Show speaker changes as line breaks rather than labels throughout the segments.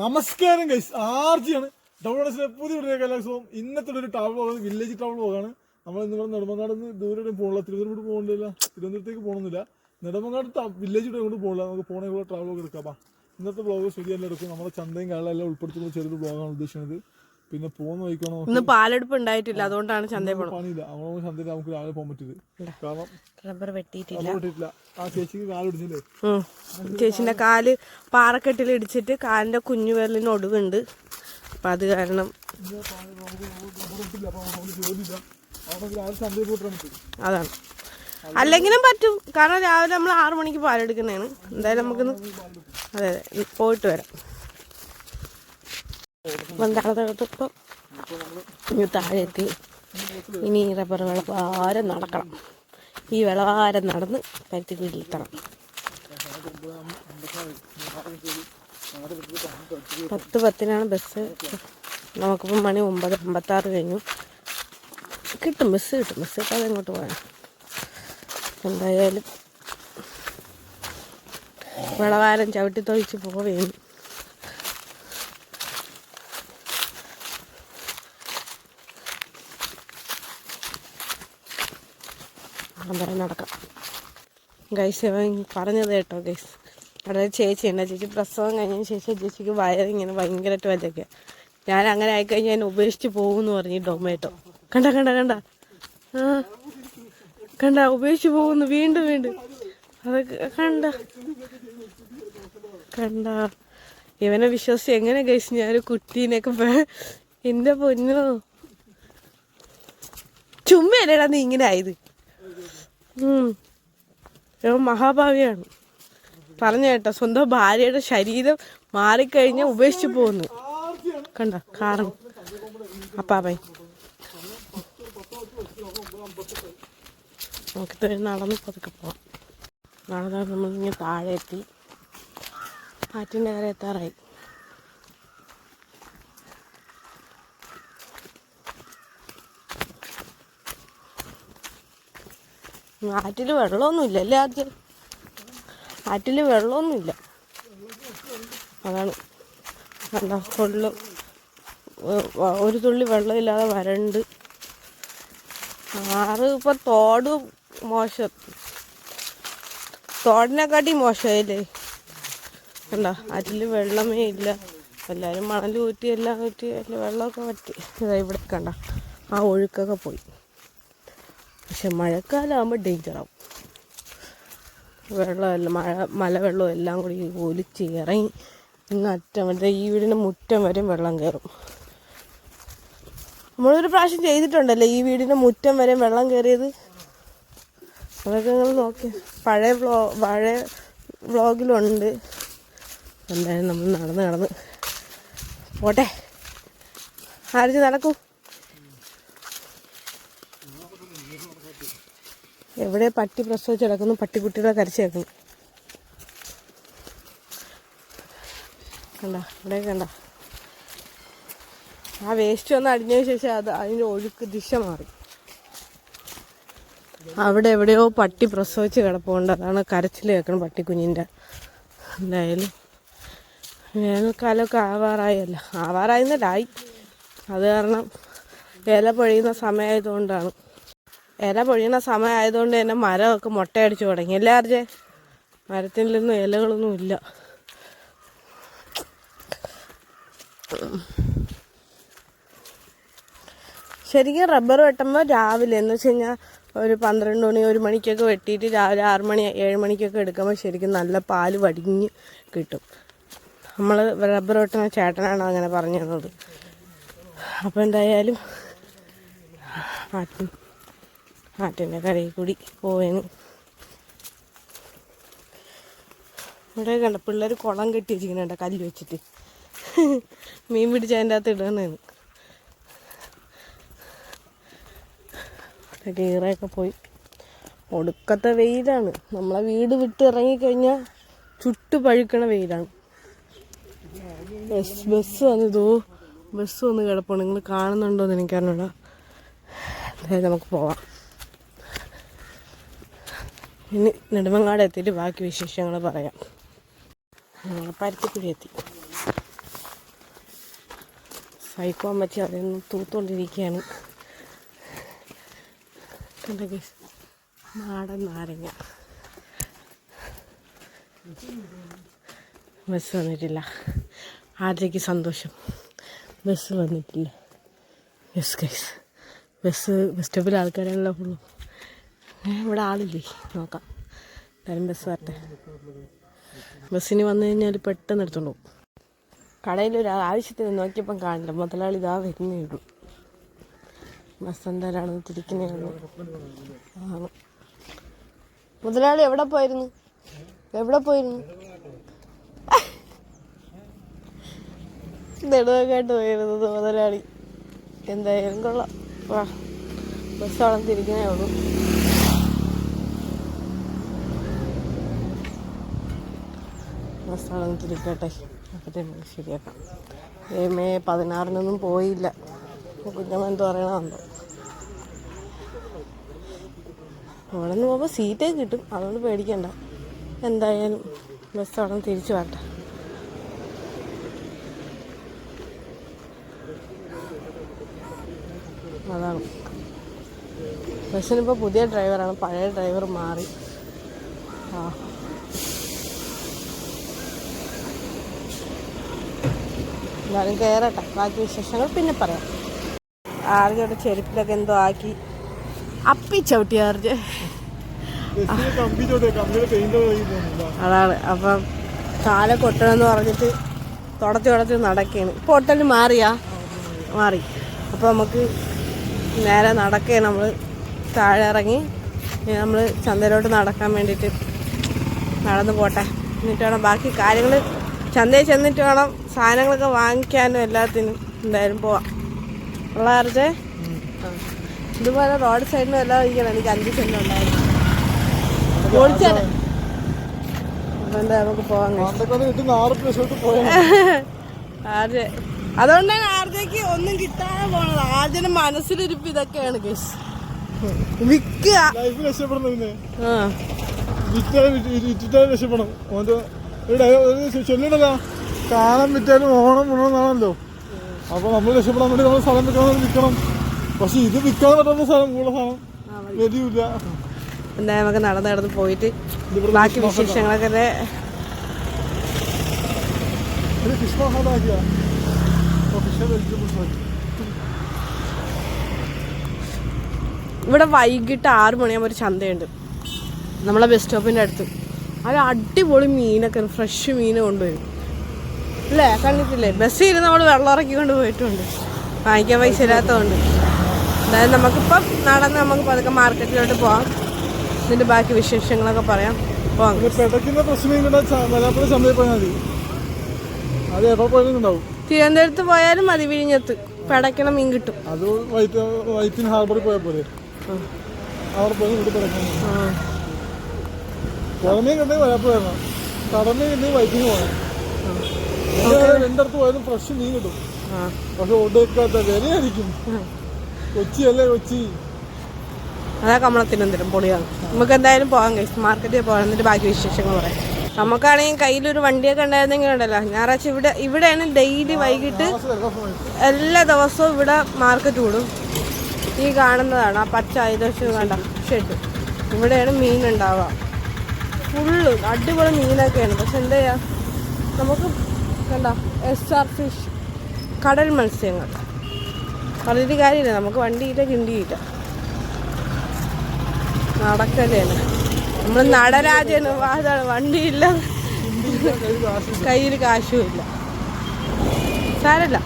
നമസ്കാരം ഗൈസ് ആർജിയാണ്. ഡൗൺലോഡ്സിലെ പുതിയ കലാക്ഷവും ഇന്നത്തെ ഒരു ടൗൺ പോകുന്നത് വില്ലേജ് ടൗൺ പോകാണ്. നമ്മൾ ഇന്ന് ഇവിടെ നിന്ന് ദൂരെ പോകണില്ല തിരുവനന്തപുരം പോകുന്നില്ല തിരുവനന്തപുരത്തേക്ക് പോകണമെന്നില്ല നെടുമങ്ങാട് വില്ലേജ് കൊണ്ട് പോകണില്ല നമുക്ക് പോകണമെങ്കിൽ ട്രാവൽ എടുക്കാം. ഇന്നത്തെ ബ്ലോഗ് ശരിയല്ല എടുക്കും. നമ്മുടെ ചന്തയും കാലെല്ലാം ഉൾപ്പെടുത്തുന്ന ചെറിയൊരു ബ്ലോഗാണ് ഉദ്ദേശിക്കുന്നത്. പിന്നെ പോകുന്ന വഴിക്കാണോ
ഇന്ന് പാലെടുപ്പ് ഉണ്ടായിട്ടില്ല. അതുകൊണ്ടാണ് ചന്തയിൽ പോണത്.
പണിയില്ല. അവിടെ ചന്തയിൽ നമുക്ക് രാവിലെ പോകാൻ പറ്റിയത്. കാരണം
റബ്ബർ വെട്ടിയിട്ടില്ല.
നമ്മൾ ആ ചേച്ചിക്ക് കാലിടിച്ചില്ലേ.
ചേച്ചിന്റെ കാൽ പാറക്കെട്ടിൽ ഇടിച്ചിട്ട് കാലിന്റെ കുഞ്ഞു വിരലിന് ഒടുവുണ്ട്. അപ്പൊ അത് കാരണം അതാണ്. അല്ലെങ്കിലും പറ്റും. കാരണം രാവിലെ നമ്മൾ ആറു മണിക്ക് പാലെടുക്കുന്നതാണ്. എന്തായാലും നമുക്കിന്ന് അതെ അതെ. പോയിട്ട് വരാം. വന്താളത്തപ്പം ഇനി താഴെ എത്തി ഇനി റബ്ബർ വിളവാരം നടക്കണം. ഈ വിളവാരം നടന്ന് പരുത്തി വീട്ടിലെത്തണം പത്ത് പത്തിനാണ് ബസ് നമുക്കിപ്പം മണി ഒമ്പത് അമ്പത്താറ് കഴിഞ്ഞു. കിട്ടും ബസ് കിട്ടും ബസ് കിട്ടാതെ ഇങ്ങോട്ട് പോകാൻ എന്തായാലും വിളവാരം ചവിട്ടി തൊഴിച്ച് പോവുകയും അന്നേരം നടക്കാം ഗൈസ് പറഞ്ഞത് കേട്ടോ ഗൈസ് അവിടെ ചേച്ചി ഉണ്ട് ചേച്ചി പ്രസവം കഴിഞ്ഞതിന് ശേഷം ചേച്ചിക്ക് വയറിങ്ങനെ ഭയങ്കരമായിട്ട് വലയ്ക്കുക ഞാൻ അങ്ങനെ ആയിക്കഴിഞ്ഞാൽ എന്നെ ഉപേക്ഷിച്ച് പോകുമെന്ന് പറഞ്ഞു ടൊമാറ്റോ കണ്ട കണ്ട കണ്ട. ആ കണ്ട ഉപേക്ഷിച്ച് പോകുന്നു വീണ്ടും വീണ്ടും. അതൊക്കെ കണ്ട. കണ്ട. ഇവനെ വിശ്വസിച്ച് എങ്ങനെ കഴിച്ചു ഞാൻ കുട്ടീനെയൊക്കെ എന്റെ പൊന്നു. ചുമ്മയല്ലേടാ നീ ഇങ്ങനെ ആയത്. ഇവൻ മഹാഭാവിയാണ്. പറഞ്ഞ കേട്ടോ സ്വന്തം ഭാര്യയുടെ ശരീരം മാറിക്കഴിഞ്ഞ ഉപേക്ഷിച്ചു പോകുന്നു. കണ്ട കാറും. അപ്പാപ്പൻ നമുക്ക് നടന്ന് പതുക്കെ പോവാം. നടന്നാൽ നമ്മളിങ്ങനെ താഴെ എത്തി. ആറ്റിന്റെ കര എത്താറായി. ആറ്റിൽ വെള്ളമൊന്നുമില്ല അല്ലേ ആദ്യം? ആറ്റിൽ വെള്ളമൊന്നുമില്ല. അതാണ്. എന്താ ഫുള്ള് ഒരു തുള്ളി വെള്ളമില്ലാതെ വരണ്ട്. ആറ് ഇപ്പം തോട് മോശം. തോടിനെക്കാട്ടി മോശമായില്ലേ? കണ്ട ആറ്റിൽ വെള്ളമേ ഇല്ല. എല്ലാവരും മണൽ ഊറ്റി എല്ലാം ഊറ്റി അതിൽ വെള്ളമൊക്കെ പറ്റി ഇതാ ഇവിടെ കണ്ട ആ ഒഴുക്കൊക്കെ പോയി. പക്ഷെ മഴക്കാലമാകുമ്പോൾ ഡേഞ്ചറാവും വെള്ളമെല്ലാം മഴ മലവെള്ളവും എല്ലാം കൂടി ഒലിച്ച് ഇറങ്ങി ഇന്ന് അറ്റം വരെ ഈ വീടിന്റെ മുറ്റം വരെയും വെള്ളം കയറും നമ്മളൊരു പ്രാവശ്യം ചെയ്തിട്ടുണ്ടല്ലേ ഈ വീടിന്റെ മുറ്റം വരെയും വെള്ളം കയറിയത് അതൊക്കെ നിങ്ങൾ നോക്കി. പഴയ വ്ളോ പഴയ വ്ളോഗിലുണ്ട്. എന്തായാലും നമ്മൾ നടന്ന് നടന്ന്. പോട്ടെ. ആരും നടക്കൂ? എവിടെ പട്ടി പ്രസവിച്ച് കിടക്കുന്നു പട്ടിക്കുട്ടികളെ കരച്ച് കിടക്കുന്നു കണ്ട? ഇവിടെ കണ്ട? ആ വേസ്റ്റ് ഒന്ന് അടിഞ്ഞതിന് ശേഷം അത് അതിന്റെ ഒഴുക്ക് ദിശ മാറി. അവിടെ എവിടെയോ പട്ടി പ്രസവിച്ച് കിടപ്പുണ്ട്. അതാണ് കരച്ചിൽ കേൾക്കണം പട്ടിക്കുഞ്ഞിന്റെ എന്തായാലും വേനൽക്കാലമൊക്കെ ആവാറായല്ല. ആവാറായിരുന്നല്ലായി അത് കാരണം ഇല പൊഴിയുന്ന സമയമായതുകൊണ്ടാണ്. ഇല പൊഴിയുന്ന സമയമായതുകൊണ്ട് തന്നെ മരമൊക്കെ മുട്ടയടിച്ച് തുടങ്ങി. അല്ലേ അർജെ മരത്തിൽ നിന്നും ഇലകളൊന്നും ഇല്ല. ശരിക്കും റബ്ബർ വെട്ടുമ്പോൾ രാവിലെ എന്ന് വെച്ച് കഴിഞ്ഞാൽ ഒരു പന്ത്രണ്ട് മണി ഒരു മണിക്കൊക്കെ വെട്ടിയിട്ട് രാവിലെ ആറ് മണി ഏഴ് മണിക്കൊക്കെ എടുക്കുമ്പോൾ ശരിക്കും നല്ല പാൽ വടിഞ്ഞ് കിട്ടും. നമ്മൾ റബ്ബർ വെട്ടുന്ന ചേട്ടനാണ് അങ്ങനെ പറഞ്ഞു തന്നത് അപ്പോൾ എന്തായാലും ആട്ടിൻ ആട്ടിന്റെ കരയിൽ കൂടി പോവേന്. ഇവിടെ കണ്ട പിള്ളേർ കുളം കെട്ടി വെച്ചിരിക്കുന്നുണ്ട് കല്ല് വെച്ചിട്ട്. മീൻ പിടിച്ച് അതിന്റെ അകത്ത് ഇടണേന്ന് കീറയൊക്കെ പോയി. ഒടുക്കത്തെ വെയിലാണ്. നമ്മളെ വീട് വിട്ട് ഇറങ്ങിക്കഴിഞ്ഞാൽ ചുട്ടു പഴുക്കണ വെയിലാണ്. ബസ് ബസ് വന്ന് ഇതോ ബസ് വന്ന് കിടപ്പുണ്ട്. നിങ്ങൾ കാണുന്നുണ്ടോ എന്ന് എനിക്കറിഞ്ഞൂടാ നമുക്ക് പോവാം. ഇനി നെടുമങ്ങാട് എത്തിയിട്ട് ബാക്കി വിശേഷങ്ങൾ പറയാം. ഞങ്ങൾ പരുത്തിക്കുഴി എത്തി. സൈക്കോ അമ്മച്ചി അവിടെ നിന്ന് തൂത്തുകൊണ്ടിരിക്കുകയാണ് നാടൻ നാരങ്ങ. ബസ് വന്നിട്ടില്ല. ആദ്യക്ക് സന്തോഷം. ബസ് വന്നിട്ടില്ല. യെസ് ഗൈസ് ബസ് ബസ് സ്റ്റോപ്പിൽ ആൾക്കാരാണല്ലോ ഫുള്ളും ഏ, ഇവിടെ ആളില്ലേ? നോക്കാം. എന്തായാലും ബസ് വരട്ടെ. ബസ്സിന് വന്നു കഴിഞ്ഞാൽ പെട്ടെന്ന് എടുത്തോണ്ട് പോകും. കടയിൽ ഒരു ആവശ്യത്തിന് നോക്കിയപ്പം കാണില്ല. മുതലാളി ഇതാ വരുന്നേ ഉള്ളൂ. ബസ് എന്തായാലും തിരിക്കുന്നേ ഉള്ളൂ. മുതലാളി എവിടെ പോയിരുന്നു? എവിടെ പോയിരുന്നു? നെടുവക്കായിട്ട് പോയിരുന്നത് മുതലാളി. എന്തായാലും കൊള്ളാം. ബസ് അവിടെ തിരിക്കുന്നേ ഉള്ളൂ. ബസ് അവിടെ തിരിക്കട്ടെ അപ്പത്തെ ശരിയാക്കാം. മേ പതിനാറിനൊന്നും പോയില്ല. കുഞ്ഞമ്മ എന്ത് പറയണമെന്നോ അവിടെ നിന്ന് പോകുമ്പോൾ സീറ്റേ കിട്ടും. അതുകൊണ്ട് പേടിക്കണ്ട. എന്തായാലും ബസ് അവിടെ തിരിച്ചു വരട്ടെ. അതാണ്. ബസ്സിനിപ്പോൾ പുതിയ ഡ്രൈവറാണ്. പഴയ ഡ്രൈവർ മാറി. ആ. എന്തായാലും കയറട്ടെ ബാക്കി വിശേഷങ്ങൾ പിന്നെ പറയാം. ആർജയുടെ ചെരുപ്പിലൊക്കെ എന്തോ ആക്കി. അപ്പി ചവിട്ടി ആർജ്. അതാണ്. അപ്പം കാല കൊട്ടണമെന്ന് പറഞ്ഞിട്ട് തുടച്ച് തുടച്ച് നടക്കുകയാണ് ഇപ്പോൾ ഹോട്ടൽ മാറിയാ? മാറി. അപ്പോൾ നമുക്ക് നേരെ നടക്കേ. നമ്മൾ താഴെ ഇറങ്ങി നമ്മൾ ചന്തയിലോട്ട് നടക്കാൻ വേണ്ടിയിട്ട് നടന്നു പോട്ടെ. എന്നിട്ട് വേണം ബാക്കി കാര്യങ്ങൾ ചന്തയിൽ ചെന്നിട്ട് വേണം സാധനങ്ങളൊക്കെ വാങ്ങിക്കാനും എല്ലാത്തിനും എന്തായാലും പോവാം. ഉള്ള അർജേ ഇതുപോലെ റോഡ് സൈഡിലും എല്ലാം ഇരിക്കണം. എനിക്ക് അഞ്ച് സെന്റ് ഉണ്ടായിരുന്നു. ഓടിച്ചാൽ എന്താ നമുക്ക് പോവാൻ ആർജെ. അതുകൊണ്ടാണ് ആർജയ്ക്ക് ഒന്നും കിട്ടാതെ പോണത്. ആർജന് മനസ്സിലിരിപ്പ് ഇതൊക്കെയാണ് കേസ് വിൽക്കുക
രക്ഷപ്പെടണം രക്ഷപ്പെടണം. ഓന്റെ കാലം വിറ്റാലും ഓണം ഉണർന്നാണല്ലോ. അപ്പൊ നമ്മൾ രക്ഷപ്പെടാൻ വേണ്ടി നമ്മൾ സ്ഥലം വിൽക്കണം വിൽക്കണം പക്ഷെ ഇത് വിൽക്കാൻ പറ്റുന്ന സ്ഥലം കൂടെ സാധനം വരില്ല
എന്തായാലും നമുക്ക് നടന്ന് നടന്ന് പോയിട്ട് ബാക്കി വിശേഷങ്ങളൊക്കെ ദേ
ഇത് ഫിഷ് മഹാലാക്കിയ ഫിഷ് വെജിറ്റബിൾസ് ആക്കി
ഇവിടെ വൈകിട്ട് ആറ് മണിയാകുമ്പോൾ ഒരു ചന്തയുണ്ട്. നമ്മളെ ബസ് സ്റ്റോപ്പിന്റെ അടുത്ത്. അത് അടിപൊളി മീനൊക്കെ ഫ്രഷ് മീൻ കൊണ്ടുവരും. അല്ലേ കണ്ടിട്ടില്ലേ? ബസ്സിൽ ഇരുന്ന് നമ്മൾ വെള്ളം ഇറക്കിക്കൊണ്ട് പോയിട്ടുണ്ട്. വാങ്ങിക്കാൻ പൈസ ഇല്ലാത്തതുകൊണ്ട്. അതായത് നമുക്കിപ്പം നടന്ന് നമുക്ക് പതുക്കെ മാർക്കറ്റിലോട്ട് പോവാം. ഇതിന്റെ ബാക്കി വിശേഷങ്ങളൊക്കെ പറയാം. പോവാം.
ഇത് പെടക്കുന്ന പ്രശ്നം കൂടെ വരാപ്പുഴ ചന്തയിൽ പോയാൽ മതി. അത് എപ്പോൾ പോയാലും ഉണ്ടാവും
തിരുവനന്തപുരത്ത് പോയാലും മതി വിഴിഞ്ഞത്ത്. പടക്കണം മീൻ കിട്ടും.
അത് വൈറ്റ് വൈറ്റിൻ ഹാർബറിൽ പോയാൽ പോലെ അവിടെ പോയി ഇവിടെ പിടക്കണം
ആ.
പുറമേ കണ്ടെങ്കിൽ വരാപ്പുഴ വരണം കടമേ കണ്ടെങ്കിൽ വൈറ്റിന് പോകണം. രണ്ടിടത്ത് പോയാലും ഫ്രഷ് മീൻ കിട്ടും. പക്ഷെ ഒടുക്കാത്ത വിലയായിരിക്കും. കൊച്ചി അല്ലേ കൊച്ചി?
അതാ കമ്മള തിരുവനന്തപുരം പൊളിയാണ്. നമുക്ക് എന്തായാലും പോകാം കഴിച്ചു മാർക്കറ്റിൽ പോകാൻ എന്നിട്ട് ബാക്കി വിശേഷങ്ങൾ പറയാം. നമുക്കാണെങ്കിൽ കയ്യിലൊരു വണ്ടിയൊക്കെ ഉണ്ടായിരുന്നെങ്കിൽ ഉണ്ടല്ലോ. ഞായറാഴ്ച ഇവിടെ ഇവിടെയാണ് ഡെയിലി വൈകിട്ട് എല്ലാ ദിവസവും ഇവിടെ മാർക്കറ്റ് കൂടും. ഈ കാണുന്നതാണ് ആ പച്ച ഏകദേശം വേണ്ട ഷെഡ് ഇവിടെയാണ് മീൻ ഉണ്ടാവുക. ഫുള്ള് അടിപൊളി മീനൊക്കെയാണ്. പക്ഷെ എന്താ ചെയ്യുക നമുക്ക് കണ്ട? എസ് ആർ ഫിഷ് കടൽ മത്സ്യങ്ങൾ. പറഞ്ഞിട്ട് കാര്യമില്ല. നമുക്ക് വണ്ടിയില്ല കിണ്ടിയില്ല. നടക്കല്ലേ നമ്മൾ നടരാജന് അതാണ് വണ്ടിയില്ല.
കയ്യിൽ കാശുമില്ല.
കയ്യിൽ കാശും ഇല്ല സാരല്ല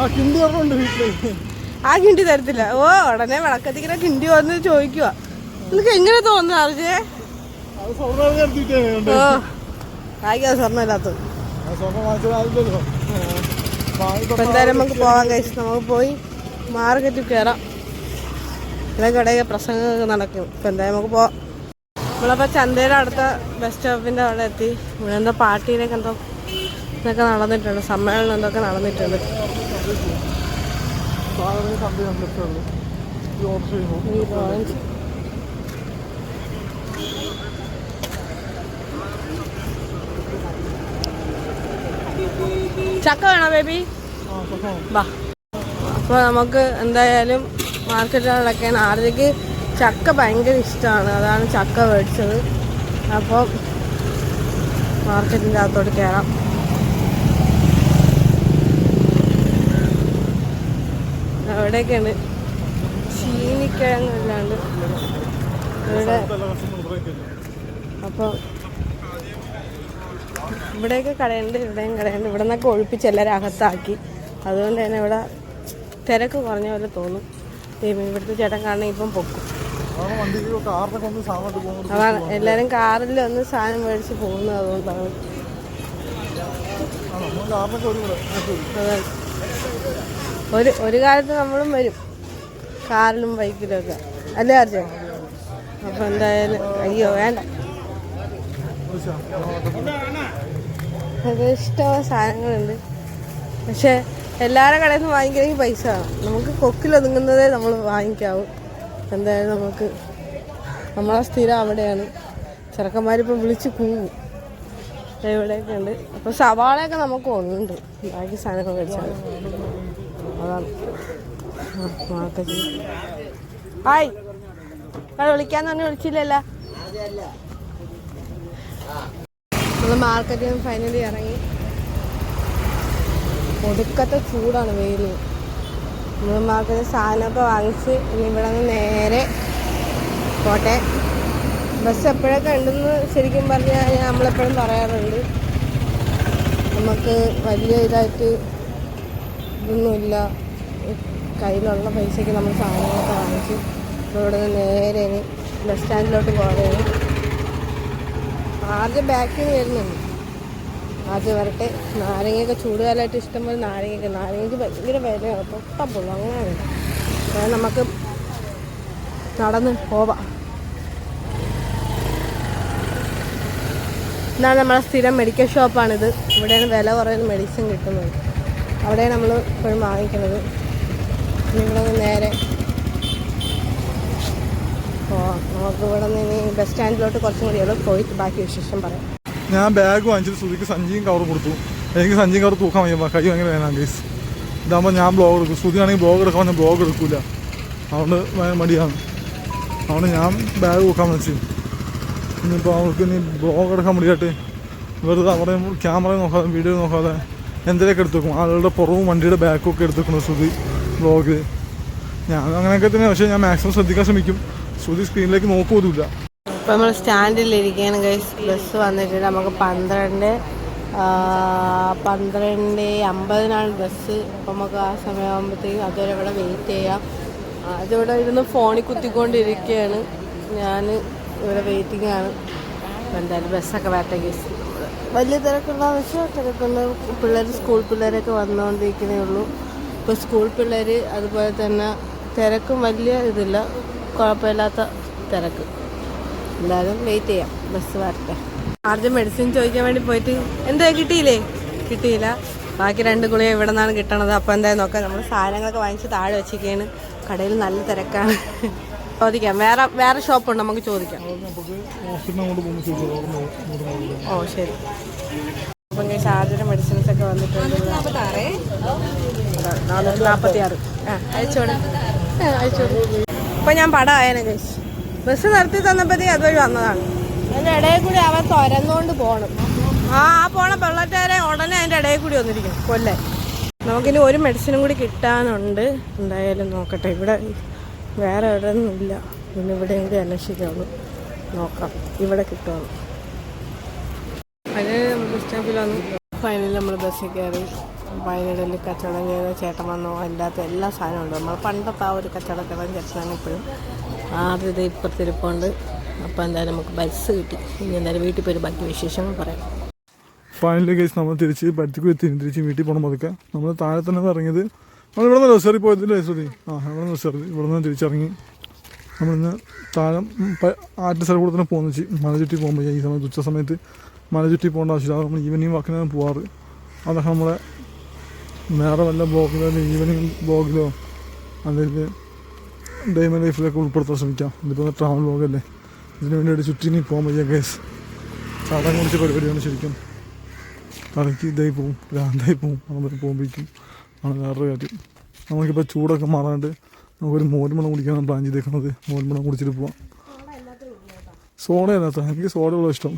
ആ കിണ്ടി
തരത്തില്ല. ഓ ഉടനെ വിളക്കത്തിങ്ങനെ കിണ്ടി വന്ന് ചോദിക്കുക നിനക്ക് എങ്ങനെ തോന്നുന്നു
എടുത്തിട്ടേ
ഓ ആയിക്കാ
സ്വർണമില്ലാത്തത്.
ഇപ്പൊ എന്തായാലും നമുക്ക് പോവാൻ കഴിച്ചു നമുക്ക് പോയി മാർക്കറ്റിൽ കയറാം ഇവിടെ ഇടയിൽ പ്രസംഗമൊക്കെ നടക്കും. ഇപ്പം എന്തായാലും നമുക്ക് പോവാം. നമ്മളപ്പോൾ ചന്തയുടെ അടുത്ത ബസ് സ്റ്റോപ്പിന്റെ അവിടെ എത്തി. ഇവിടെ എന്തോ പാർട്ടിയിലേക്ക് എന്തോ ഇതൊക്കെ നടന്നിട്ടുണ്ട്. സമ്മേളനം എന്തൊക്കെ നടന്നിട്ടുണ്ട്. ഓറഞ്ച് ചക്ക വേണോ ബേബി വാ. അപ്പോൾ നമുക്ക് എന്തായാലും മാർക്കറ്റുകളിലൊക്കെ ആരതിക്ക് ചക്ക ഭയങ്കര ഇഷ്ടമാണ് അതാണ് ചക്ക മേടിച്ചത്. അപ്പോൾ മാർക്കറ്റിന്റെ അകത്തോട്ട് കയറാം അവിടെയൊക്കെയാണ്. ചീനിക്കിഴങ്ങല്ലാണ്ട് ഇവിടെ. അപ്പോൾ ഇവിടെയൊക്കെ കടയുണ്ട് ഇവിടെയും കടയുണ്ട്. ഇവിടെ നിന്നൊക്കെ ഒഴിപ്പിച്ച് എല്ലാവരും അകത്താക്കി. അതുകൊണ്ട് തന്നെ ഇവിടെ തിരക്ക് കുറഞ്ഞ പോലെ തോന്നും. ഇവിടുത്തെ ചേട്ടൻ കാണാൻ ഇപ്പം പൊക്കും.
അതാണ്
എല്ലാവരും കാറിൽ ഒന്ന് സാധനം മേടിച്ച് പോകുന്നത് അതുകൊണ്ടാണ്.
ഒരു
ഒരു കാലത്ത് നമ്മളും വരും. കാറിലും ബൈക്കിലും ഒക്കെ. അല്ലേ അർജുൻ? അപ്പോൾ എന്തായാലും അയ്യോ വേണ്ട. അത് ഇഷ്ടമുള്ള സാധനങ്ങളുണ്ട്. പക്ഷെ എല്ലാവരുടെ കടയിൽ നിന്ന് വാങ്ങിക്കണമെങ്കിൽ പൈസ വേണം നമുക്ക് കൊക്കിലൊതുങ്ങുന്നതേ നമ്മൾ വാങ്ങിക്കാവൂ. എന്തായാലും നമുക്ക് നമ്മളെ സ്ഥിരം അവിടെയാണ്. ചെറുക്കന്മാരിപ്പോൾ വിളിച്ച് കൂവും ഇവിടെയൊക്കെ ഉണ്ട്. അപ്പോൾ സവാളയൊക്കെ നമുക്ക് ഉണ്ട്. ബാക്കി സാധനങ്ങൾ കഴിച്ചാൽ അതാണ്. ഹായ്. വിളിക്കാന്ന് പറഞ്ഞ് വിളിച്ചില്ലല്ലോ. നമ്മൾ മാർക്കറ്റിൽ നിന്ന് ഫൈനലി ഇറങ്ങി. ഒടുക്കത്തെ ചൂടാണ് വെയിൽ നമ്മൾ മാർക്കറ്റിൽ സാധനമൊക്കെ വാങ്ങിച്ച് ഇനി ഇവിടെ നിന്ന് നേരെ പോട്ടെ. ബസ് എപ്പോഴൊക്കെ ഉണ്ടെന്ന് ശരിക്കും പറഞ്ഞാൽ നമ്മളെപ്പോഴും പറയാറുണ്ട്. നമുക്ക് വലിയ ഇതായിട്ട് ഇതൊന്നുമില്ല. കയ്യിലുള്ള പൈസയ്ക്ക് നമ്മൾ സാധനങ്ങളൊക്കെ വാങ്ങിച്ച് ഇവിടെ നിന്ന് നേരെ ഇനി ബസ് സ്റ്റാൻഡിലോട്ട് പോവുകയാണ്. ആദ്യം ബാക്കിൽ നിന്ന് വരുന്നുണ്ട് ആദ്യം വരട്ടെ. നാരങ്ങയൊക്കെ ചൂടുകാലമായിട്ട് ഇഷ്ടംപോലെ നാരങ്ങയൊക്കെ. നാരങ്ങയ്ക്ക് ഭയങ്കര വിലയാണ് പൊട്ടപ്പുള്ളൂ അങ്ങനെയാണ്. അതായത് നമുക്ക് നടന്ന് പോവാം. ഇതാണ് നമ്മളെ സ്ഥിരം മെഡിക്കൽ ഷോപ്പാണിത് ഇവിടെയാണ് വില കുറയുന്ന മെഡിസിൻ കിട്ടുന്നത്. അവിടെയാണ് നമ്മൾ ഇപ്പോഴും വാങ്ങിക്കുന്നത്. ഇവിടെ നേരെ പോവാം നമുക്ക് ഇവിടെ നിന്ന് ഇനി ബസ് സ്റ്റാൻഡിലോട്ട് കുറച്ചും കൂടി ഉള്ളൂ പോയിട്ട് ബാക്കി വിശേഷം പറയാം.
ഞാൻ ബാഗ് വാങ്ങിച്ചിട്ട് സുധിക്ക് സഞ്ചിയും കവറും കൊടുത്തു. എനിക്ക് സഞ്ചിയും കവർ തൂക്കാൻ വയ്യ. കൈ ഭയങ്കര വേണം ഗൈസ് ഇതാകുമ്പോൾ ഞാൻ ബ്ലോഗ് എടുക്കും. സുധി ആണെങ്കിൽ ബ്ലോഗ് എടുക്കാൻ ഞാൻ ബ്ലോഗ് എടുക്കില്ല അതുകൊണ്ട് മടിയാണ്. അതുകൊണ്ട് ഞാൻ ബാഗ് തൂക്കാൻ വെച്ചു ഇനിയിപ്പോൾ അവർക്ക് ഇനി ബ്ലോഗ് എടുക്കാൻ മടിയായിട്ട് വെറുതെ അവിടെ ക്യാമറ നോക്കാതെ വീഡിയോ നോക്കാതെ എന്തെങ്കിലുമൊക്കെ എടുത്തു വെക്കും ആളുകളുടെ പുറവും വണ്ടിയുടെ ബാക്കും ഒക്കെ എടുത്തു വെക്കണം സുധി ബ്ലോഗ് ഞാൻ അങ്ങനെയൊക്കെ തന്നെ. പക്ഷേ ഞാൻ മാക്സിമം ശ്രദ്ധിക്കാൻ ശ്രമിക്കും. സുധി സ്ക്രീനിലേക്ക് നോക്കുമില്ല
ഇപ്പം നമ്മൾ സ്റ്റാൻഡിലിരിക്കുകയാണ് ഗൈസ് ബസ് വന്നിട്ട് നമുക്ക് പന്ത്രണ്ട് പന്ത്രണ്ട് അമ്പതിനാണ് ബസ് അപ്പം നമുക്ക് ആ സമയമാകുമ്പോഴത്തേക്കും അതുവരെ ഇവിടെ വെയിറ്റ് ചെയ്യാം. അതിവിടെ ഇരുന്ന് ഫോണിൽ കുത്തിക്കൊണ്ടിരിക്കുകയാണ്. ഞാൻ ഇവിടെ വെയിറ്റിംഗ് ആണ്. എന്തായാലും ബസ്സൊക്കെ വരട്ടെ ഗൈസ് വലിയ തിരക്കുള്ള ആവശ്യം തിരക്കുള്ള പിള്ളേർ സ്കൂൾ പിള്ളേരൊക്കെ വന്നുകൊണ്ടിരിക്കുന്നേ ഉള്ളൂ. ഇപ്പോൾ സ്കൂൾ പിള്ളേർ അതുപോലെ തന്നെ തിരക്കും വലിയ ഇതില്ല. കുഴപ്പമില്ലാത്ത തിരക്ക്. എന്തായാലും വെയിറ്റ് ചെയ്യാം. ബസ് വരട്ടെ. ആദ്യം മെഡിസിൻ ചോദിക്കാൻ വേണ്ടി പോയിട്ട് എന്താ കിട്ടിയില്ലേ? കിട്ടിയില്ല. ബാക്കി രണ്ട് ഗുളിക ഇവിടെ നിന്നാണ് കിട്ടണത്. അപ്പോൾ എന്തായാലും നോക്കാം. നമ്മൾ സാധനങ്ങളൊക്കെ വാങ്ങിച്ച് താഴെ വെച്ചിരിക്കുകയാണ്. കടയിൽ നല്ല തിരക്കാണ്. ചോദിക്കാം. വേറെ വേറെ ഷോപ്പുണ്ട് നമുക്ക് ചോദിക്കാം. ഓ ശരി. അപ്പം ചാർജർ മെഡിസിൻസ് ഒക്കെ വന്നിട്ടുണ്ട്. നാനൂറ്റി നാൽപ്പത്തി ആറ് ആ അയച്ചോടെ അയച്ചോളൂ. അയച്ചോടെ ഇപ്പം ഞാൻ പടം ആയനെ ചേച്ചി ബസ് നിർത്തി തന്നപ്പോഴത്തേക്ക് അതുവഴി വന്നതാണ്. അതിന്റെ ഇടയിൽ കൂടി അവൻ തുരന്നുകൊണ്ട് പോകണം ആ ആ പോണ വെള്ളത്തേരെ ഉടനെ അതിന്റെ ഇടയിൽ കൂടി വന്നിരിക്കും കൊല്ലേ. നമുക്കിനി ഒരു മെഡിസിനും കൂടി കിട്ടാനുണ്ട്. എന്തായാലും നോക്കട്ടെ. ഇവിടെ വേറെ എവിടെ ഒന്നുമില്ല പിന്നെ ഇവിടെയും കൂടി അന്വേഷിക്കാവുള്ളൂ നോക്കാം. ഇവിടെ കിട്ടുമോ അതിന് ബസ് സ്റ്റോപ്പിലൊന്നും വന്നു. ഫൈനലി നമ്മൾ ബസ്സിൽ കയറി. വയനാടിൽ കച്ചവടം ചെയ്ത ചേട്ടൻ വന്നു. അതിന്റെ എല്ലാ സാധനവും ഉണ്ട്. നമ്മൾ പണ്ടത്തെ ആ ഒരു കച്ചവടക്കാരൻ ചേട്ടനാണ് ഇപ്പോഴും ആദ്യം ഇത് ഇപ്പുറത്തിരിപ്പുണ്ട്. അപ്പോൾ എന്തായാലും നമുക്ക് ബസ് കിട്ടി. ഇനി എന്തായാലും വീട്ടിൽ പോയി ബാക്കി വിശേഷങ്ങൾ പറയാം.
ഫൈനലി കേസ് നമ്മൾ തിരിച്ച് പരുത്തിക്ക് എത്തി. തിരിച്ച് വീട്ടിൽ പോകണം പതുക്കെ. നമ്മൾ താഴെ തന്നെ ഇറങ്ങിയത് നമ്മൾ ഇവിടെ നിന്ന് നഴ്സറി പോയതില്ലേ സുധി ആ ഇവിടെ ബസ്സേറി ഇവിടെ നിന്ന് തിരിച്ചിറങ്ങി. നമ്മളിന്ന് താഴെ ആറ്റ സ്ഥലം കൂടെ തന്നെ പോകുന്നു വെച്ച്. മല ചുറ്റി പോകുമ്പോൾ ഈ സമയത്ത് ഉച്ച സമയത്ത് മല ചുറ്റി പോകേണ്ട ആവശ്യമില്ല. നമ്മൾ ഈവനിങ് വാക്കിനാണ് പോവാറ്. അതൊക്കെ നമ്മളെ വേറെ വല്ല ബ്ലോഗിലോ ഈവനിങ് ബ്ലോഗിലോ അല്ലെങ്കിൽ ഡെയിമ ലൈഫിലൊക്കെ ഉൾപ്പെടുത്താൻ ശ്രമിക്കാം. ഇതിപ്പോൾ ട്രാവൽ ബ്ലോഗല്ലേ ഇതിന് ഒരു ചുറ്റിനി പോകാൻ വയ്യ കേസ് സാധാരണ കുറിച്ച് പരിപാടിയാണ് ശരിക്കും. തലയ്ക്ക് ഇതായി പോവും ഭ്രാന്തായി പോവും അങ്ങനെ പോകുമ്പോഴേക്കും ആണ് വേറൊരു കാര്യം. നമുക്കിപ്പോൾ ചൂടൊക്കെ മാറാണ്ട് നമുക്കൊരു മോരുമണം കുടിക്കാനാണ് പ്ലാൻ ചെയ്തേക്കുന്നത് മോരുമണം കുടിച്ചിട്ട് പോവാം. സോഡ അല്ലാത്ത എനിക്ക് സോഡ ഉള്ള ഇഷ്ടം.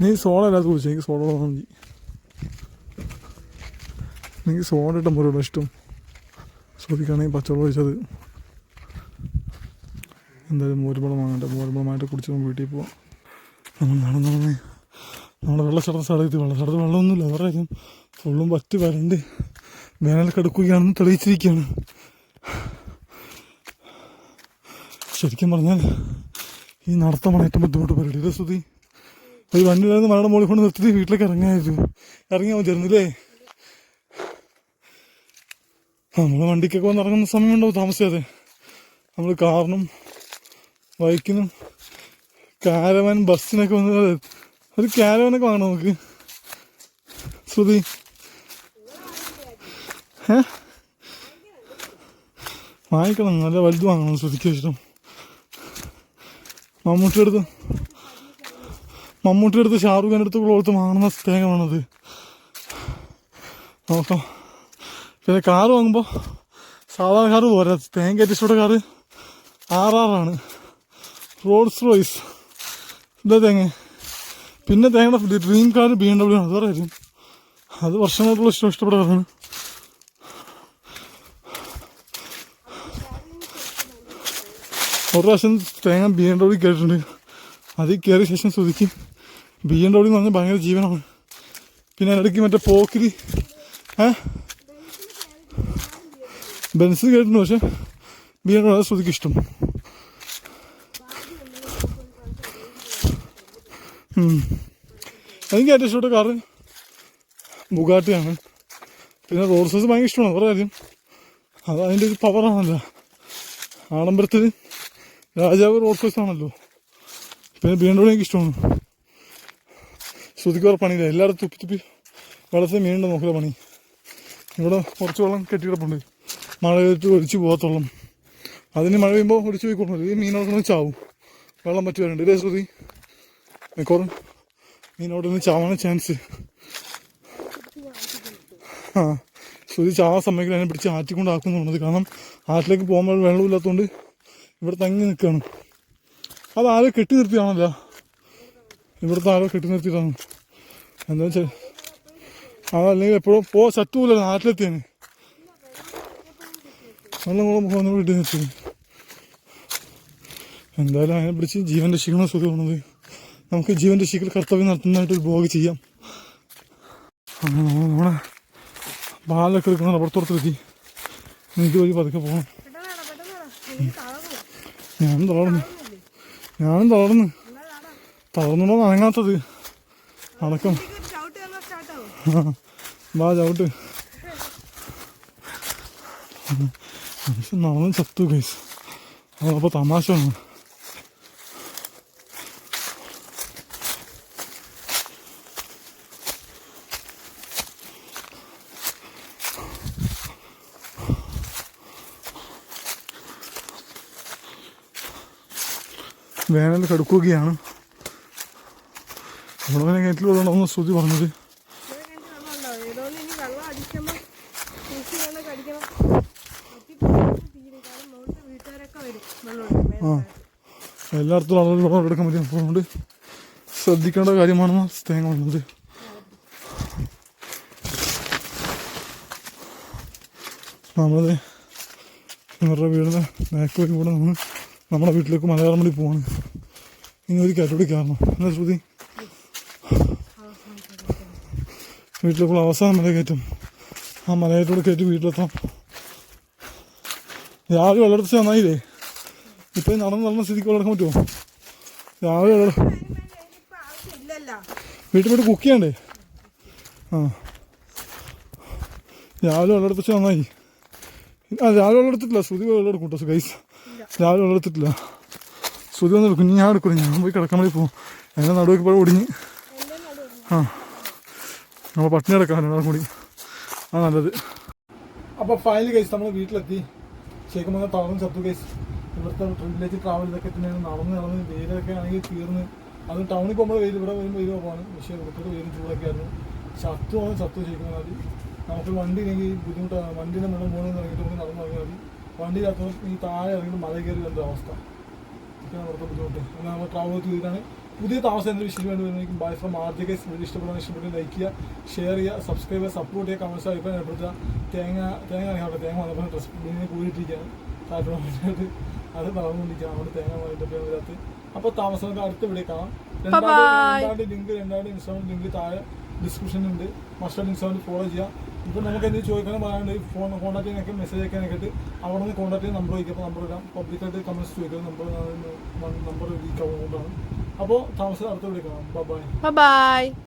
നീ സോഡ അല്ലാത്ത കുടിച്ചു? എനിക്ക് സോഡ ഉള്ളതാണ് എനിക്ക് സോഡ ഇട്ട മുറിയുള്ള ഇഷ്ടം. ശ്രദ്ധിക്കുകയാണെങ്കിൽ പച്ചവെള്ളം ഒഴിച്ചത്. എന്തായാലും മോരുപളം വാങ്ങട്ടെ മോരുപളമായിട്ട് കുടിച്ച് വീട്ടിൽ പോവാം. നമ്മൾ നടന്നു നടന്ന്. നമ്മുടെ വെള്ളച്ചാട്ടം സ്ഥലത്ത് വെള്ളച്ചാട്ടത്തിൽ വെള്ളമൊന്നുമില്ല. കാര്യം ഫുള്ളും പറ്റി വരണ്ട് വേനൽ കിടക്കുകയാണെന്ന് തെളിയിച്ചിരിക്കുകയാണ്. ശരിക്കും പറഞ്ഞാൽ ഈ നടത്തമാണ് ഏറ്റവും ബുദ്ധിമുട്ട് പരിപാടി. ശ്രുതി. ഒരു വണ്ടിയിലായിരുന്നു മഴയുടെ മുകളിൽ കൊണ്ട് നിർത്തിയിട്ട് വീട്ടിലേക്ക് ഇറങ്ങായിരുന്നു ഇറങ്ങിയാൽ മതിയായിരുന്നില്ലേ നമ്മൾ വണ്ടിക്കൊക്കെ വന്ന് ഇറങ്ങുന്ന സമയമുണ്ടാവും താമസിയാതെ. നമ്മൾ കാറിനും ബൈക്കിനും കാരവൻ ബസ്സിനൊക്കെ വന്ന് ഒരു കാരവനൊക്കെ വാങ്ങണം നമുക്ക്. ശ്രുതി. വാങ്ങിക്കണം നല്ല വലുത് വാങ്ങണം ശ്രുതിക്ക് ഇഷ്ടം. മമ്മൂട്ടിയുടെ അടുത്ത് മമ്മൂട്ടിയുടെ അടുത്ത് ഷാറൂഖ് ഖാന്റെ അടുത്ത് കൊടുത്ത് വാങ്ങുന്ന സ്നേഹമാണത്. നോക്കാം. പിന്നെ കാറ് വാങ്ങുമ്പോൾ സാധാ കാറ് പോരാ. തേങ്ങ കയറ്റിച്ചോടെ കാറ്. ആറാണ് റോഡ്സ് റോയ്സ് എന്താ തേങ്ങ. പിന്നെ തേങ്ങയുടെ dream car B M W ആണ്. അതറിയാം കാര്യം അത് വർഷങ്ങളായിട്ടുള്ള ഇഷ്ടം ഇഷ്ടപ്പെടുന്നതാണ് ഒരു പ്രാവശ്യം തേങ്ങ ബി എം ഡബ്ല്യു കേട്ടിട്ടുണ്ട്. അതിൽ കയറിയ ശേഷം ശ്രുതിക്ക് ബി എം ഡബ്ല്യു എന്ന് പറഞ്ഞാൽ ഭയങ്കര ജീവനാണ്. പിന്നെ അതിനിടയ്ക്ക് മറ്റേ പോക്കിരി. ഏ? ബെൻസിൽ കേട്ടിട്ടുണ്ട് പക്ഷെ ബി എം ഡബ്ല്യു ശ്രുതിക്ക് ഇഷ്ടം എനിക്ക് ഏറ്റവും ഇഷ്ടപ്പെട്ട കാറ് ബുഗാട്ടിയാണ് പിന്നെ റോഡ്സസ് ഭയങ്കര ഇഷ്ടമാണ് വേറെ കാര്യം അത് അതിന്റെ ഒരു പവറാണല്ലോ ആഡംബരത്തിൽ രാജാവ് റോഡ് ആണല്ലോ പിന്നെ ബി എം ഡബ്ല്യു എനിക്ക് ഇഷ്ടമാണ് ശ്രുതിക്ക് വേറെ പണിയില്ല എല്ലായിടത്തും തുപ്പി തുപ്പി വെള്ളത്തിൽ മീനുണ്ട് നോക്കുക പണി ഇവിടെ കുറച്ച് വെള്ളം കെട്ടിക്കിടപ്പുണ്ട് മഴ പെയ്തിട്ട് ഒഴിച്ചു പോകത്തുള്ളൂ അതിന് മഴ പെയ്യുമ്പോൾ ഒലിച്ച് പോയിക്കൊള്ളു ഈ മീനോടൊന്നും ചാവും. വെള്ളം പറ്റി വരുന്നുണ്ട് ഇല്ലേ ശ്രുതി? മിക്കവാറും മീനോട് നിന്ന് ചാവാൻ ചാൻസ് ആ ശ്രുതി ചാവാൻ സമയത്ത് അതിനെ പിടിച്ച് ആറ്റിക്കൊണ്ടാക്കുന്നുണ്ട് കാരണം ആറ്റിലേക്ക് പോകുമ്പോൾ വെള്ളമില്ലാത്തതുകൊണ്ട് ഇവിടെ തങ്ങി നിൽക്കുകയാണ് അത് ആരോ കെട്ടി നിർത്തിയാണല്ല ഇവിടുത്തെ ആരോ കെട്ടി നിർത്തിയിട്ടാണ് എന്താ വെച്ചാൽ അതല്ലെങ്കിൽ എപ്പോഴും പോ ചത്തൂല നാട്ടിലെത്തിയാണ് കൂടെ മുഖം ഒന്ന് കെട്ടി നിർത്തി എന്തായാലും അതിനെ പിടിച്ച് ജീവൻ രക്ഷിക്കണ സുഖമാണത്. നമുക്ക് ജീവൻ രക്ഷിക്കൽ കർത്തവ്യം നടത്തുന്നതായിട്ട് ഒരു ബ്ലോഗ് ചെയ്യാം. അങ്ങനെ നമ്മൾ നമ്മളെ ബാലൊക്കെ എടുക്കുന്ന റബ്ബർത്തോട്ടത്തിലെത്തി എനിക്ക് വഴി പതുക്കെ പോകണം ഞാനും തളർന്നു. ഞാനും തളർന്നു. തളർന്നുണ്ടോ അനങ്ങാത്തത് അടക്കം ബാ വാ ചവിട്ട്. മനുഷ്യൻ നടന്ന് ചത്തു കേസ് അതപ്പോൾ തമാശയാണ് വേനൽ കടുക്കുകയാണ്. നമ്മുടെ തന്നെ കിണറ്റിലുള്ളതെന്ന് ശ്രുതി പറഞ്ഞത്? എല്ലായിടത്തും ശ്രദ്ധിക്കേണ്ട കാര്യമാണെന്ന് തേങ്ങ വന്നത്. നമ്മളത് ഇവരുടെ വീടിന്റെ ബാക്ക് കൂടെ നമ്മൾ നമ്മുടെ വീട്ടിലേക്ക് മലയാളം വഴി പോവാണ്. ഇനി ഒരു കാറ്റോടി കയറണം. എന്താ ശ്രുതി? വീട്ടിലേക്കുള്ള അവസാനം മല കയറ്റും. ആ മലയാറ്റോട് കയറ്റി വീട്ടിലെത്താം. രാവിലെ വെള്ളത്തിൽ നന്നായില്ലേ ഇപ്പം നടന്ന് നടന്ന സ്ഥിതിക്ക് വെള്ളം പറ്റുമോ? രാവിലെ വെള്ളം വീട്ടിൽ പോയിട്ട് കുക്ക് ചെയ്യണ്ടേ? ആ. രാവിലെ വെള്ളം എടുത്തിട്ട് നന്നായി ആ രാവിലെ വെള്ളം എടുത്തിട്ടില്ല ശ്രുതി വെള്ളം എടുക്കും കേട്ടോ ഗൈസ് രാവിലെ വെള്ളം എടുത്തിട്ടില്ല ശ്രുതി വന്ന് എടുക്കും. ഞാൻ എടുക്കും ഞാൻ പോയി കിടക്കാൻ വേണ്ടി പോകും എന്നെ നടുവൊക്കെ പോയി ഒടിഞ്ഞ്. ആ. നമ്മൾ പട്ടിണി എടുക്കാൻ കൂടി. ആ നല്ലത്. അപ്പോൾ ഫൈനൽ കഴിച്ച് നമ്മൾ വീട്ടിലെത്തി. ശരിക്കും പറഞ്ഞാൽ തളർന്ന് ചത്തു കേസ് ഇവിടുത്തെ വില്ലേജ് ട്രാവൽ ഇതൊക്കെ തന്നെയാണ് നടന്ന് നടന്ന് വെയിലൊക്കെ ആണെങ്കിൽ തീർന്ന്. അത് ടൗണിൽ പോകുമ്പോൾ വെയിൽ ഇവിടെ വരുമ്പോൾ വെയിൽ കുറവാണ്. പക്ഷേ ഇവിടുത്തെ വെയിലും ചൂടൊക്കെ ആയിരുന്നു. ചത്തു വന്ന് ചത്തു ശരിക്കും പറഞ്ഞാൽ. നമുക്ക് വണ്ടി ഇല്ലെങ്കിൽ ബുദ്ധിമുട്ടാണ്. വണ്ടിയുടെ മുകളിൽ നിന്ന് ഇറങ്ങിയിട്ട് നമുക്ക് നടന്നു ഇറങ്ങിയാൽ മതി. വണ്ടിയില്ലാത്തവർ ഈ താഴെ ഇറങ്ങിയിട്ട് മല കയറി വരുന്ന അവസ്ഥ. ഇതൊക്കെയാണ് അവിടുത്തെ ബുദ്ധിമുട്ട്. എന്നാൽ നമ്മൾ ട്രാവൽ ചെയ്തിട്ടാണ് പുതിയ താമസം എന്ത് വിഷയം വേണ്ടി ബൈ ഫ്രം ആദ്യമൊക്കെ വീഡിയോ ഇഷ്ടപ്പെടുന്ന ഇഷ്ടപ്പെട്ട് ലൈക്ക് ചെയ്യുക ഷെയർ ചെയ്യുക സബ്സ്ക്രൈബ് ചെയ്യുക സപ്പോർട്ട് ചെയ്യുക കമൻസ് അഭിപ്രായം ഏർപ്പെടുത്തുക തേങ്ങ തേങ്ങ അറിയാവട്ടെ തേങ്ങ വന്നപ്പോൾ ഡ്രസ് ബിന്നിനെ കൂടിയിട്ടിരിക്കുകയാണ്. താല്പര്യമായിട്ട് അത് പറഞ്ഞുകൊണ്ടിരിക്കുക അവിടെ തേങ്ങ വാങ്ങിയിട്ട് വരാത്ത അപ്പോൾ താമസം അടുത്ത വീഡിയോ കാണാം. രണ്ടാമത്തെ ലിങ്ക് രണ്ടാമത്തെ ഇൻസ്റ്റാഗ്രാം ലിങ്ക് താഴെ ഡിസ്ക്രിപ്ഷൻ ഉണ്ട്. മസ്റ്റ് ഇൻസ്റ്റാഗ്രാം ഫോളോ ചെയ്യാം ഇപ്പം നമുക്ക് എന്തെങ്കിലും ചോദിക്കണം പറയാണ്ട് ഫോൺ കോൺടാക്ട് ചെയ്യാനൊക്കെ മെസ്സേജ് അയക്കാനൊക്കെ ആയിട്ട് അവിടെ നിന്ന് കോൺടാക്ട് ചെയ്യാൻ നമ്പർ ചോദിക്കാം അപ്പോൾ നമ്പർ ഇടാം. പബ്ലിക്കായിട്ട് കമൻസ് ചോദിക്കാം നമ്പർ നമ്പർ ലീക്ക് ആവുന്നതുകൊണ്ടാണ്. അപ്പോൾ താമസം അടുത്ത് വീഡിയോ ബൈ
ബൈ